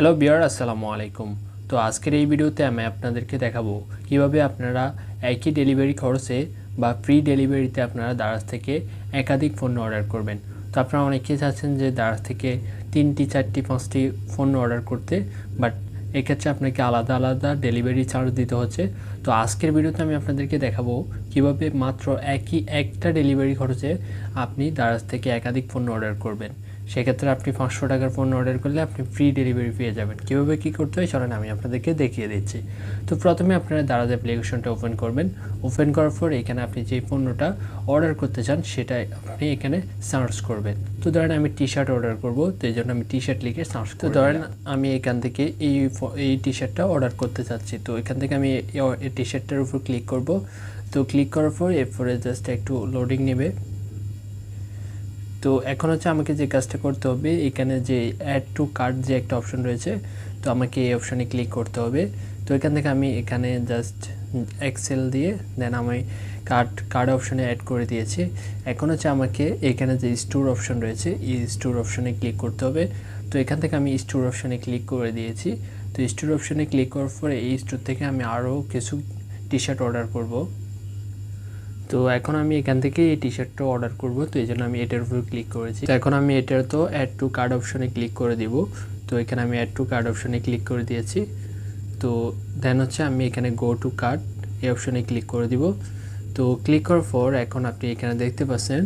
Hello বিয়ার আসসালামু আলাইকুম। তো আজকের এই ভিডিওতে আমি আপনাদেরকে দেখাবো কীভাবে আপনারা একই ডেলিভারি খরচে বা ফ্রি ডেলিভারিতে আপনারা দারাজ থেকে একাধিক পণ্য অর্ডার করবেন। তো আপনারা অনেকেই চাচ্ছেন যে দারাজ থেকে তিনটি, চারটি, পাঁচটি পণ্য অর্ডার করতে বাট এক্ষেত্রে আপনাকে আলাদা আলাদা ডেলিভারি চার্জ দিতে হচ্ছে। তো আজকের ভিডিওতে আমি আপনাদেরকে দেখাবো কীভাবে মাত্র একই একটা ডেলিভারি খরচে আপনি দারাজ থেকে একাধিক পণ্য অর্ডার করবেন। সেক্ষেত্রে আপনি পাঁচশো টাকার পণ্য অর্ডার করলে আপনি ফ্রি ডেলিভারি পেয়ে যাবেন। কীভাবে কী করতে হয় চলেন আমি আপনাদেরকে দেখিয়ে দিচ্ছি। তো প্রথমে আপনারা দারাজ অ্যাপ্লিকেশনটা ওপেন করবেন। ওপেন করার পর এখানে আপনি যে পণ্যটা অর্ডার করতে চান সেটা আপনি এখানে সার্চ করবেন। তো ধরেন আমি টি শার্ট অর্ডার করব তো এই জন্য আমি টি শার্ট লিখে সার্চ তো ধরেন আমি এখান থেকে এই এই টি শার্টটা অর্ডার করতে চাচ্ছি তো এখান থেকে আমি এই টি শার্টটার উপর ক্লিক করব। তো ক্লিক করার পর এরপরে জাস্ট একটু লোডিং নেবে। তো এখন হচ্ছে আমাকে যে কাজটা করতে হবে, এখানে যে অ্যাড টু কার্ড যে একটা অপশন রয়েছে, তো আমাকে এই অপশনে ক্লিক করতে হবে। তো এখান থেকে আমি এখানে জাস্ট এক্সেল দিয়ে দেন আমি কার্ড কার্ড অপশনে অ্যাড করে দিয়েছি। এখন হচ্ছে আমাকে এখানে যে স্টোর অপশন রয়েছে, এই স্টোর অপশনে ক্লিক করতে হবে। তো এখান থেকে আমি স্টোর অপশনে ক্লিক করে দিয়েছি। তো স্টোর অপশনে ক্লিক করার পরে এই স্টোর থেকে আমি আরও কিছু টি শার্ট অর্ডার করব। তো এখন আমি এখান থেকে এই টি শার্টটা অর্ডার করব, তো এই জন্য আমি এটার উপর ক্লিক করেছি। তো এখন আমি এটার তো অ্যাড টু কার্ড অপশনে ক্লিক করে দিব। তো এখানে আমি অ্যাড টু কার্ড অপশনে ক্লিক করে দিয়েছি। তো দেন হচ্ছে আমি এখানে গো টু কার্ড এই অপশনে ক্লিক করে দিব। তো ক্লিক করার পর এখন আপনি এখানে দেখতে পাচ্ছেন,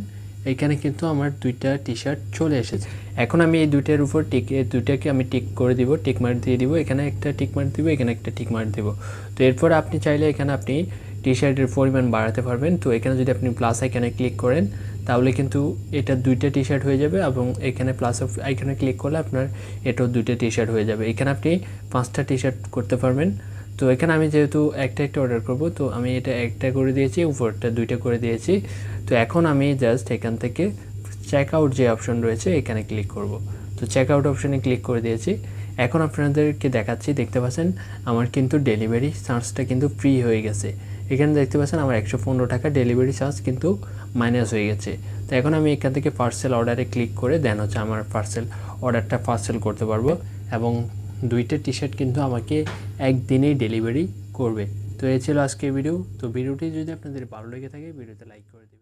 এখানে কিন্তু আমার দুইটা টি শার্ট চলে এসেছে। এখন আমি এই দুইটার উপর টিক দুইটাকে আমি টিক করে দিব টিক মার্ক দিয়ে দিব। এখানে একটা টিক মার্ক দিব, এখানে একটা টিক মার্ক দিব। তো এরপর আপনি চাইলে এখানে আপনি টি শার্টের পরিমাণ বাড়াতে পারবেন। তো এখানে যদি আপনি প্লাস আইকনে ক্লিক করেন, তাহলে কিন্তু এটা দুইটা টি শার্ট হয়ে যাবে এবং এখানে প্লাস আইকনে ক্লিক করলে আপনার এটাও দুইটা টি শার্ট হয়ে যাবে। এখানে আপনি পাঁচটা টি শার্ট করতে পারবেন। তো এখানে আমি যেহেতু একটা একটা অর্ডার করব, তো আমি এটা একটা করে দিয়েছি, উপরটা দুইটা করে দিয়েছি। তো এখন আমি জাস্ট এখান থেকে চেক আউট যে অপশন রয়েছে, এখানে ক্লিক করব। তো চেক আউট অপশনে ক্লিক করে দিয়েছি। এখন আপনাদেরকে দেখাচ্ছি, দেখতে পাচ্ছেন, আমার কিন্তু ডেলিভারি চার্জটা কিন্তু ফ্রি হয়ে গেছে। এখানে দেখতে পাচ্ছেন আমার একশো পনেরো টাকা ডেলিভারি চার্জ কিন্তু মাইনাস হয়ে গেছে। তো এখন আমি এখান থেকে পার্সেল অর্ডারে ক্লিক করে দেন হচ্ছে আমার পার্সেল অর্ডারটা পার্সেল করতে পারব এবং দুইটা টি শার্ট কিন্তু আমাকে একদিনেই ডেলিভারি করবে। তো এ ছিল আজকে ভিডিও তো ভিডিওটি যদি আপনাদের ভালো লেগে থাকে ভিডিওতে লাইক করে দেবেন।